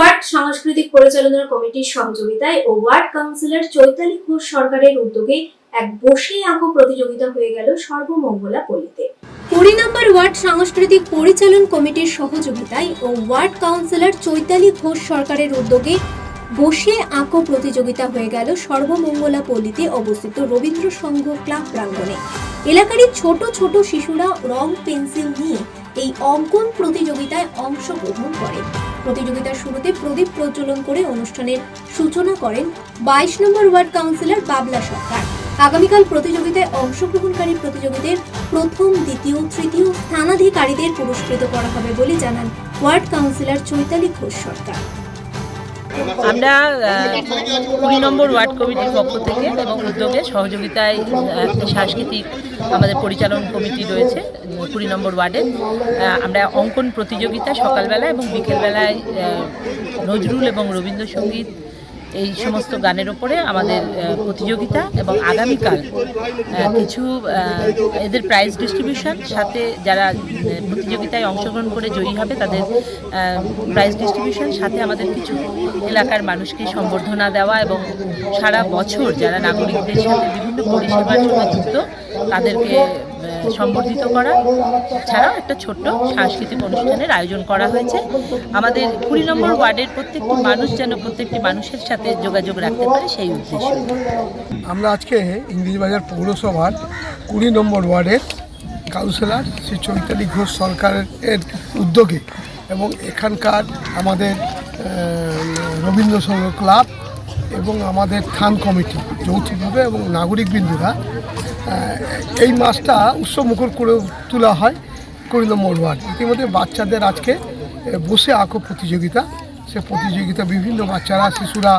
Word সাংস্কৃতিক পরিচালনা কমিটির সহযোগিতায় ও ওয়ার্ড কাউন্সিলর চৈতালি ঘোষ সরকারের উদ্যোগে এক বসে আঁকো প্রতিযোগিতা হয়ে গেল সর্বমঙ্গলা পল্লীতে। কুড়ি নম্বর ওয়ার্ড সাংস্কৃতিক পরিচালন কমিটির সহযোগিতায় ও ওয়ার্ড কাউন্সিলর চৈতালি ঘোষ সরকারের উদ্যোগে বসে আঁকো প্রতিযোগিতা হয়ে গেল সর্বমঙ্গলা পল্লীতে অবস্থিত রবীন্দ্র সংঘ ক্লাব প্রাঙ্গণে। এলাকারই ছোট ছোট শিশুরা রং, পেন্সিল নিয়ে এই অঙ্কন প্রতিযোগিতায় অংশগ্রহণ করে। প্রতিযোগিতার শুরুতে প্রদীপ প্রজ্বলন করে অনুষ্ঠানের সূচনা করেন বাইশ নম্বর ওয়ার্ড কাউন্সিলর বাবলা সরকার। আগামীকাল প্রতিযোগিতায় অংশগ্রহণকারী প্রতিযোগীদের প্রথম, দ্বিতীয়, তৃতীয় স্থানাধিকারীদের পুরস্কৃত করা হবে বলে জানান ওয়ার্ড কাউন্সিলর চৈতালি ঘোষ সরকার। আমরা কুড়ি নম্বর ওয়ার্ড কমিটির পক্ষ থেকে এবং উদ্যোগে সহযোগিতায় একটা সাংস্কৃতিক আমাদের পরিচালন কমিটি রয়েছে, কুড়ি নম্বর ওয়ার্ডে। আমরা অঙ্কন প্রতিযোগিতা সকালবেলা এবং বিকেলবেলায় নজরুল এবং রবীন্দ্রসঙ্গীত এই সমস্ত গানের ওপরে আমাদের প্রতিযোগিতা এবং আগামীকাল কিছু এদের প্রাইজ ডিস্ট্রিবিউশন সাথে যারা প্রতিযোগিতায় অংশগ্রহণ করে জয়ী হবে তাদের প্রাইজ ডিস্ট্রিবিউশন সাথে আমাদের কিছু এলাকার মানুষকে সম্বর্ধনা দেওয়া এবং সারা বছর যারা নাগরিকদের সাথে বিভিন্ন পরিষেবার জন্য যুক্ত, তাদেরকে সম্বর্ধিত করা। ছাড়াও একটা ছোট্ট সাংস্কৃতিক অনুষ্ঠানের আয়োজন করা হয়েছে। আমাদের কুড়ি নম্বর ওয়ার্ডের প্রত্যেকটি মানুষ যেন প্রত্যেকটি মানুষের সাথে যোগাযোগ রাখতে পারে সেই উদ্দেশ্য। আমরা আজকে ইংরেজবাজার পৌরসভার কুড়ি নম্বর ওয়ার্ডের কাউন্সিলর শ্রী চৈতালি ঘোষ সরকারের এর উদ্যোগে এবং এখানকার আমাদের আহ, রবীন্দ্র ক্লাব এবং আমাদের থান কমিটি যৌথভাবে এবং নাগরিকবৃন্দুরা আহ, এই মাসটা উৎসবমুখর করে তোলা হয় কুড়ি নম্বর ওয়ার্ড। ইতিমধ্যে বাচ্চাদের আজকে বসে আঁকো প্রতিযোগিতা। সে প্রতিযোগিতা বিভিন্ন বাচ্চারা শিশুরা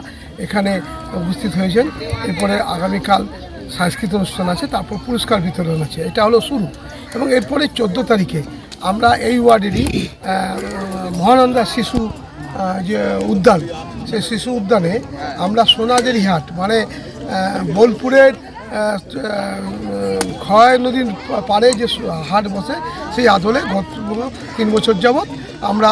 এখানে উপস্থিত হয়েছেন। এরপরে আগামীকাল সাংস্কৃতিক অনুষ্ঠান আছে তারপর পুরস্কার বিতরণ আছে। এটা হলো শুরু। এবং এরপরে চোদ্দ তারিখে আমরা এই ওয়ার্ডেরই মহানন্দা শিশু যে উদ্যান সেই শিশু উদ্যানে আমরা সোনাঝেরি হাট মানে বোলপুরের ক্ষয় নদীর পাড়ে যে হাট বসে, সেই আদলে গত তিন বছর যাবৎ আমরা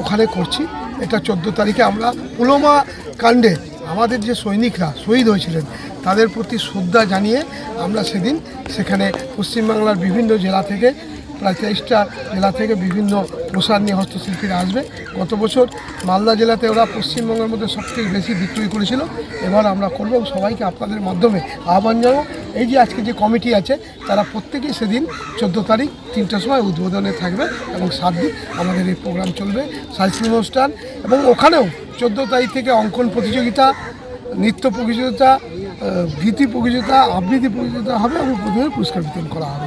ওখানে করছি। এটা চোদ্দ তারিখে আমরা পুলমা কাণ্ডে আমাদের যে সৈনিকরা শহীদ হয়েছিলেন, তাদের প্রতি শ্রদ্ধা জানিয়ে আমরা সেদিন সেখানে পশ্চিমবাংলার বিভিন্ন জেলা থেকে প্রায় তেইশটা জেলা থেকে বিভিন্ন প্রসাদ নিয়ে হস্তশিল্পীরা আসবে। গত বছর মালদা জেলাতে ওরা পশ্চিমবঙ্গের মধ্যে সবথেকে বেশি বিক্রি করেছিল। এবার আমরা করব সবাইকে আপনাদের মাধ্যমে আহ্বান জানাব। এই যে আজকে যে কমিটি আছে, তারা প্রত্যেকেই সেদিন চোদ্দ তারিখ তিনটার সময় উদ্বোধনে থাকবে এবং সাত দিন আমাদের এই প্রোগ্রাম চলবে। সাংস্কৃতিক অনুষ্ঠান এবং ওখানেও চোদ্দ তারিখ থেকে অঙ্কন প্রতিযোগিতা, নৃত্য প্রতিযোগিতা গীতি প্রতিযোগিতা, আবৃত্তি প্রতিযোগিতা হবে এবং প্রথমে পুরস্কার বিতরণ করা হবে।